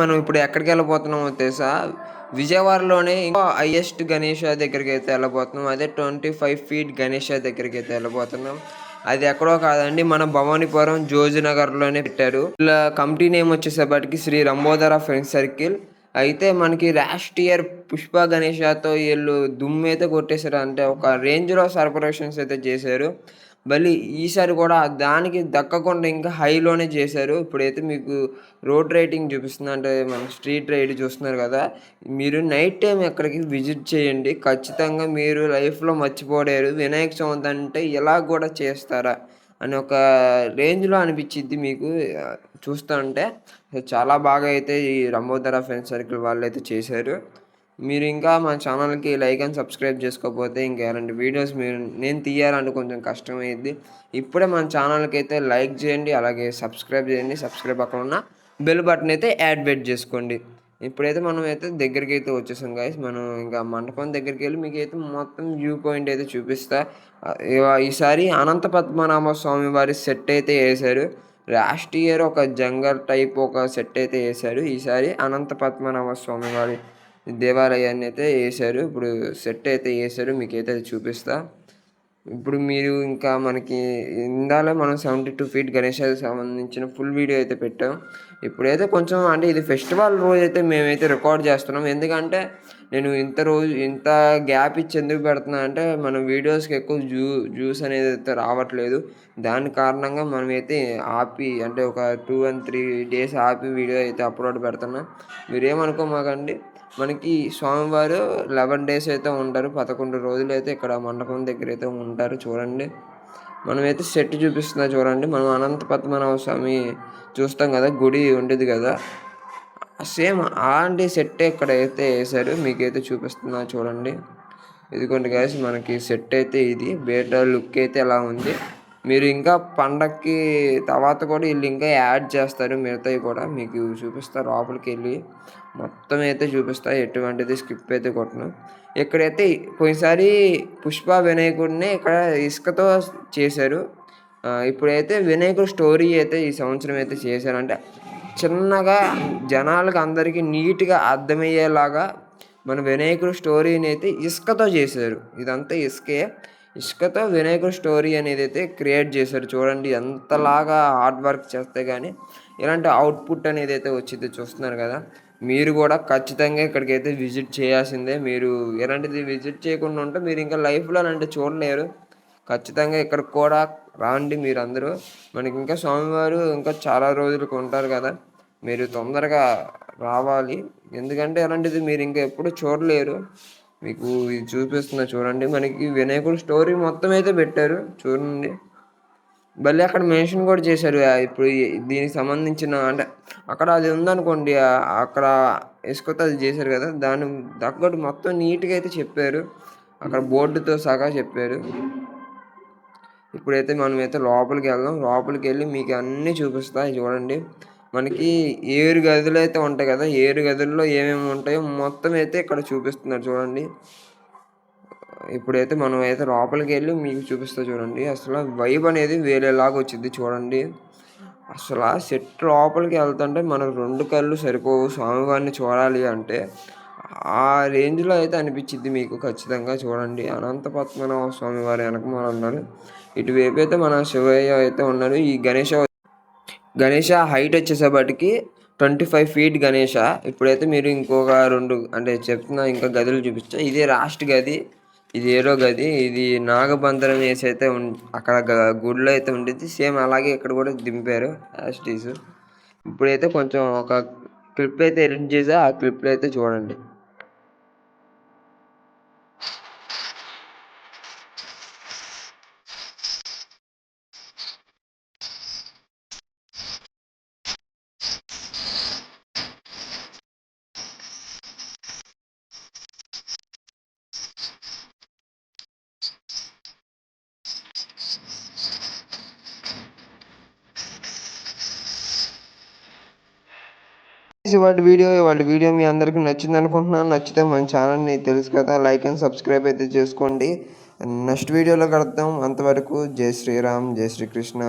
మనం ఇప్పుడు ఎక్కడికి వెళ్ళబోతున్నామో తెలుసా? విజయవాడలోనే ఇంకో హైయెస్ట్ గణేష దగ్గరికి అయితే వెళ్ళబోతున్నాం. అదే ట్వంటీ ఫైవ్ ఫీట్ గణేష దగ్గరికి అయితే వెళ్ళబోతున్నాం. అది ఎక్కడో కాదండి మన భవానీపురం జోజినగర్లోనే పెట్టారు. ఇలా కమిటీ నేమ్ వచ్చేసేపటికి శ్రీ రంబోదర ఫ్రెండ్స్ సర్కిల్ అయితే మనకి లాస్ట్ ఇయర్ పుష్ప గణేషతో వీళ్ళు దుమ్ము అయితే కొట్టేశారు. అంటే ఒక రేంజ్లో సర్పరేషన్స్ అయితే చేశారు. మళ్ళీ ఈసారి కూడా దానికి దక్కకుండా ఇంకా హైలోనే చేశారు. ఇప్పుడైతే మీకు రోడ్ రైటింగ్ చూపిస్తుంది అంటే మన స్ట్రీట్ రైడ్ చూస్తున్నారు కదా. మీరు నైట్ టైం ఎక్కడికి విజిట్ చేయండి. ఖచ్చితంగా మీరు లైఫ్లో మర్చిపోలేరు. వినాయక చవితి అంటే ఇలా కూడా చేస్తారా అని ఒక రేంజ్లో అనిపించిద్ది మీకు. చూస్తూ ఉంటే చాలా బాగా అయితే ఈ రంబోదర ఫ్రెండ్ సర్కిల్ వాళ్ళు అయితే చేశారు. మీరు ఇంకా మా ఛానల్కి లైక్ అండ్ సబ్స్క్రైబ్ చేసుకోకపోతే ఇంకా ఎలాంటి వీడియోస్ మీరు నేను తీయాలంటే కొంచెం కష్టమైద్ది. ఇప్పుడే మన ఛానల్కి అయితే లైక్ చేయండి అలాగే సబ్స్క్రైబ్ చేయండి సబ్స్క్రైబ్ అక్కడ ఉన్న బెల్ బటన్ అయితే యాడ్వేట్ చేసుకోండి. ఇప్పుడైతే మనం అయితే దగ్గరికి అయితే వచ్చేసాం గాయస్ మనం ఇంకా మండపం దగ్గరికి వెళ్ళి మీకు అయితే మొత్తం వ్యూ పాయింట్ అయితే చూపిస్తా. ఈసారి అనంత పద్మనాభ స్వామి వారి సెట్ అయితే వేశారు. లాస్ట్ ఇయర్ ఒక జంగర్ టైప్ ఒక సెట్ అయితే వేశారు. ఈసారి అనంత పద్మనాభ స్వామి వారి దేవాలయాన్ని అయితే వేశారు ఇప్పుడు సెట్ అయితే వేశారు మీకైతే అది చూపిస్తా. ఇప్పుడు మీరు ఇంకా మనకి ఇందాలే మనం సెవెంటీ టూ ఫీట్ గణేశానికి సంబంధించిన ఫుల్ వీడియో అయితే పెట్టాం. ఇప్పుడైతే కొంచెం అంటే ఇది ఫెస్టివల్ రోజు అయితే మేమైతే రికార్డ్ చేస్తున్నాం. ఎందుకంటే నేను ఇంత రోజు ఇంత గ్యాప్ ఇచ్చి ఎందుకు పెడుతున్నా అంటే మన వీడియోస్కి ఎక్కువ జూ జ్యూస్ అనేది అయితే రావట్లేదు. దాని కారణంగా మనమైతే ఆపి అంటే ఒక టూ అండ్ త్రీ డేస్ ఆపి వీడియో అయితే అప్లోడ్ పెడుతున్నాం. మీరేమనుకోమాకండి? మనకి స్వామివారు లెవెన్ డేస్ అయితే ఉంటారు పదకొండు రోజులు అయితే ఇక్కడ మండపం దగ్గర అయితే ఉంటారు చూడండి. మనమైతే సెట్ చూపిస్తున్నా చూడండి. మనం అనంత పద్మనాభ స్వామి చూస్తాం కదా గుడి ఉండేది కదా. సేమ్ అలాంటి సెట్ ఇక్కడ అయితే వేసారు మీకైతే చూపిస్తున్నా చూడండి. ఇదిగోండి గాయస్ మనకి సెట్ అయితే ఇది బేట లుక్ అయితే ఎలా ఉంది. మీరు ఇంకా పండక్కి తర్వాత కూడా వీళ్ళు ఇంకా యాడ్ చేస్తారు మిగతావి కూడా. మీకు చూపిస్తారు లోపలికి వెళ్ళి మొత్తం అయితే చూపిస్తా. ఎటువంటిది స్కిప్ అయితే కొట్టను. ఇక్కడైతే పోయినసారి పుష్ప వినాయకుడిని ఇక్కడ ఇసుకతో చేశారు. ఇప్పుడైతే వినాయకుడు స్టోరీ అయితే ఈ సంవత్సరం అయితే చేశారంటే చిన్నగా జనాలకు అందరికీ నీట్గా అర్థమయ్యేలాగా మన వినాయకుడు స్టోరీని అయితే ఇసుకతో చేశారు. ఇదంతా ఇసుకే. ఇసుకతో వినాయకుడు స్టోరీ అనేది అయితే క్రియేట్ చేశారు చూడండి ఎంతలాగా హార్డ్ వర్క్ చేస్తే కానీ ఇలాంటి అవుట్పుట్ అనేది అయితే వచ్చింది చూస్తున్నారు కదా. మీరు కూడా ఖచ్చితంగా ఇక్కడికి అయితే విజిట్ చేయాల్సిందే. మీరు ఎలాంటిది విజిట్ చేయకుండా ఉంటే మీరు ఇంకా లైఫ్లో అలాంటి చూడలేరు. ఖచ్చితంగా ఇక్కడికి కూడా రాండి మీరందరూ. మనకి ఇంకా స్వామివారు ఇంకా చాలా రోజులకు ఉంటారు కదా. మీరు తొందరగా రావాలి. ఎందుకంటే అలాంటిది మీరు ఇంకా ఎప్పుడు చూడలేరు. మీకు ఇది చూపిస్తున్నా చూడండి. మనకి వినాయకుడు స్టోరీ మొత్తం అయితే పెట్టారు. చూడండి. మళ్ళీ అక్కడ మెన్షన్ కూడా చేశారు. ఇప్పుడు దీనికి సంబంధించిన అంటే అక్కడ అది ఉందనుకోండి అక్కడ ఇసుకతో అది చేశారు కదా దాని తగ్గట్టు మొత్తం నీట్గా అయితే చెప్పారు. అక్కడ బోర్డుతో సగా చెప్పారు. ఇప్పుడైతే మనమైతే లోపలికి వెళ్దాం. లోపలికి వెళ్ళి మీకు అన్నీ చూపిస్తాయి చూడండి. మనకి ఏడు గదులు అయితే ఉంటాయి కదా ఏడు గదుల్లో ఏమేమి ఉంటాయో మొత్తం అయితే ఇక్కడ చూపిస్తున్నారు చూడండి. ఇప్పుడైతే మనం అయితే లోపలికి వెళ్ళి మీకు చూపిస్తా చూడండి. అసలు వైబ్ అనేది వేరేలాగా వచ్చింది చూడండి. అసలు ఆ సెట్ లోపలికి వెళ్తుంటే మనకు రెండు కళ్ళు సరిపోవు స్వామివారిని చూడాలి అంటే. ఆ రేంజ్లో అయితే అనిపించింది మీకు ఖచ్చితంగా చూడండి. అనంత పద్మనాభ స్వామి వారి వెనక మన ఉన్నారు. ఇటువైపు అయితే మన శివయ్య అయితే ఉన్నారు. ఈ గణేష గణేష హైట్ వచ్చేసేపటికి ట్వంటీ ఫైవ్ ఫీట్ గణేష. ఇప్పుడైతే మీరు ఇంకొక రెండు అంటే చెప్తున్నా ఇంకా గదులు చూపించా ఇదే లాస్ట్ గది ఇది ఏడో గది ఇది నాగబంధనం వేసి అయితే అక్కడ గుడిలో అయితే ఉండేది సేమ్ అలాగే ఇక్కడ కూడా దింపారు యాస్టీస్ ఇప్పుడైతే కొంచెం ఒక క్లిప్ అయితే ఎడిట్ చేసా ఆ క్లిప్లో అయితే చూడండి. ఇవాళ వీడియో ఇవాళ వీడియో మీ అందరికీ నచ్చింది అనుకుంటున్నాను. నచ్చితే మన ఛానల్ని తెలుసు కదా లైక్ అండ్ సబ్స్క్రైబ్ అయితే చేసుకోండి. నెక్స్ట్ వీడియోలో కడతాం అంతవరకు జై శ్రీరామ్ జై శ్రీకృష్ణ